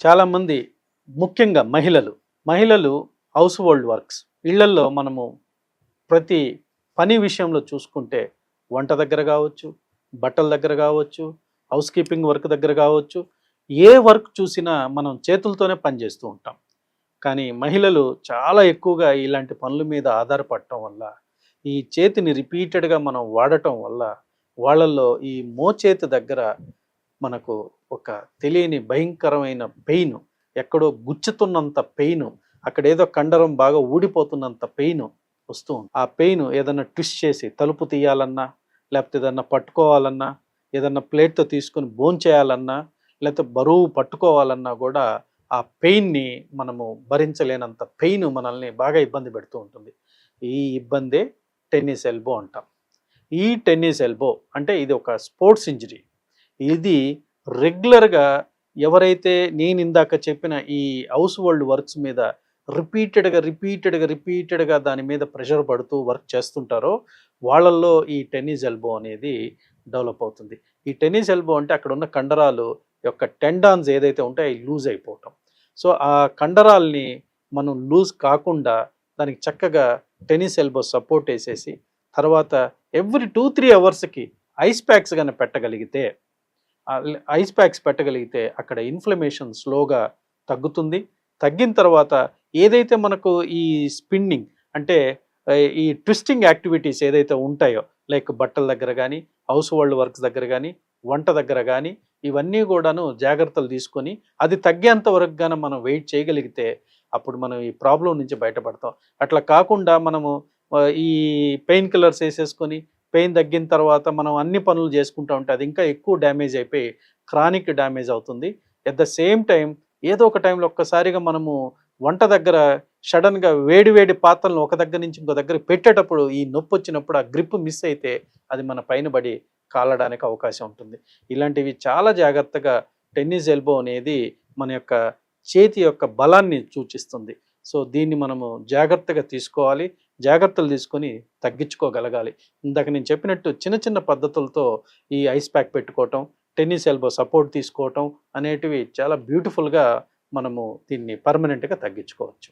చాలామంది ముఖ్యంగా మహిళలు మహిళలు హౌస్ హోల్డ్ వర్క్స్ ఇళ్ళల్లో మనము ప్రతి పని విషయంలో చూసుకుంటే వంట దగ్గర కావచ్చు బట్టల దగ్గర కావచ్చు హౌస్ కీపింగ్ వర్క్ దగ్గర కావచ్చు ఏ వర్క్ చూసినా మనం చేతులతోనే పనిచేస్తూ ఉంటాం. కానీ మహిళలు చాలా ఎక్కువగా ఇలాంటి పనుల మీద ఆధారపడటం వల్ల ఈ చేతిని రిపీటెడ్గా మనం వాడటం వల్ల వాళ్ళల్లో ఈ మోచేతి దగ్గర మనకు ఒక తెలియని భయంకరమైన పెయిన్ ఎక్కడో గుచ్చుతున్నంత పెయిన్ అక్కడ ఏదో కండరం బాగా ఊడిపోతున్నంత పెయిన్ వస్తూ ఉంది. ఆ పెయిన్ ఏదన్నా ట్విస్ట్ చేసి తలుపు తీయాలన్నా లేకపోతే ఏదన్నా పట్టుకోవాలన్నా ఏదన్నా ప్లేట్తో తీసుకొని బోన్ చేయాలన్నా లేకపోతే బరువు పట్టుకోవాలన్నా కూడా ఆ పెయిన్ని మనము భరించలేనంత పెయిన్ మనల్ని బాగా ఇబ్బంది పెడుతూ ఉంటుంది. ఈ ఇబ్బందే టెన్నిస్ ఎల్బో అంటాం. ఈ టెన్నిస్ ఎల్బో అంటే ఇది ఒక స్పోర్ట్స్ ఇంజరీ. ఇది రెగ్యులర్గా ఎవరైతే నేను ఇందాక చెప్పిన ఈ హౌస్ హోల్డ్ వర్క్స్ మీద రిపీటెడ్గా రిపీటెడ్గా రిపీటెడ్గా దాని మీద ప్రెషర్ పడుతూ వర్క్ చేస్తుంటారో వాళ్ళల్లో ఈ టెన్నిస్ ఎల్బో అనేది డెవలప్ అవుతుంది. ఈ టెన్నిస్ ఎల్బో అంటే అక్కడ ఉన్న కండరాలు యొక్క టెండాన్స్ ఏదైతే ఉంటాయో అవి లూజ్ అయిపోవటం. సో ఆ కండరాల్ని మనం లూజ్ కాకుండా దానికి చక్కగా టెన్నిస్ ఎల్బో సపోర్ట్ వేసేసి తర్వాత ఎవ్రీ టూ త్రీ అవర్స్కి ఐస్ ప్యాక్స్ కానీ పెట్టగలిగితే ఐస్ ప్యాక్స్ పెట్టగలిగితే అక్కడ ఇన్ఫ్లమేషన్ స్లోగా తగ్గుతుంది. తగ్గిన తర్వాత ఏదైతే మనకు ఈ స్పిన్నింగ్ అంటే ఈ ట్విస్టింగ్ యాక్టివిటీస్ ఏదైతే ఉంటాయో లైక్ బట్టల దగ్గర కానీ హౌస్ హోల్డ్ వర్క్స్ దగ్గర కానీ వంట దగ్గర కానీ ఇవన్నీ కూడాను జాగ్రత్తలు తీసుకొని అది తగ్గేంత వరకు గాన మనం వెయిట్ చేయగలిగితే అప్పుడు మనం ఈ ప్రాబ్లం నుంచి బయటపడతాం. అట్లా కాకుండా మనము ఈ పెయిన్ కిల్లర్స్ వేసేసుకొని పెయిన్ తగ్గిన తర్వాత మనం అన్ని పనులు చేసుకుంటా ఉంటే అది ఇంకా ఎక్కువ డ్యామేజ్ అయిపోయి క్రానిక్ డ్యామేజ్ అవుతుంది. ఎట్ ద సేమ్ టైం ఏదో ఒక టైంలో ఒక్కసారిగా మనము వంట దగ్గర సడన్గా వేడి వేడి పాత్రలను ఒక దగ్గర నుంచి ఇంకో దగ్గర పెట్టేటప్పుడు ఈ నొప్పి వచ్చినప్పుడు ఆ గ్రిప్ మిస్ అయితే అది మన పైన పడి కాలడానికి అవకాశం ఉంటుంది. ఇలాంటివి చాలా జాగ్రత్తగా టెన్నిస్ ఎల్బో అనేది మన యొక్క చేతి యొక్క బలాన్ని సూచిస్తుంది. సో దీన్ని మనము జాగ్రత్తగా తీసుకోవాలి. జాగ్రత్తలు తీసుకొని తగ్గించుకోగలగాలి. ఇందాక నేను చెప్పినట్టు చిన్న చిన్న పద్ధతులతో ఈ ఐస్ ప్యాక్ పెట్టుకోవటం టెన్నిస్ ఎల్బో సపోర్ట్ తీసుకోవటం అనేటివి చాలా బ్యూటిఫుల్గా మనము దీన్ని పర్మనెంట్గా తగ్గించుకోవచ్చు.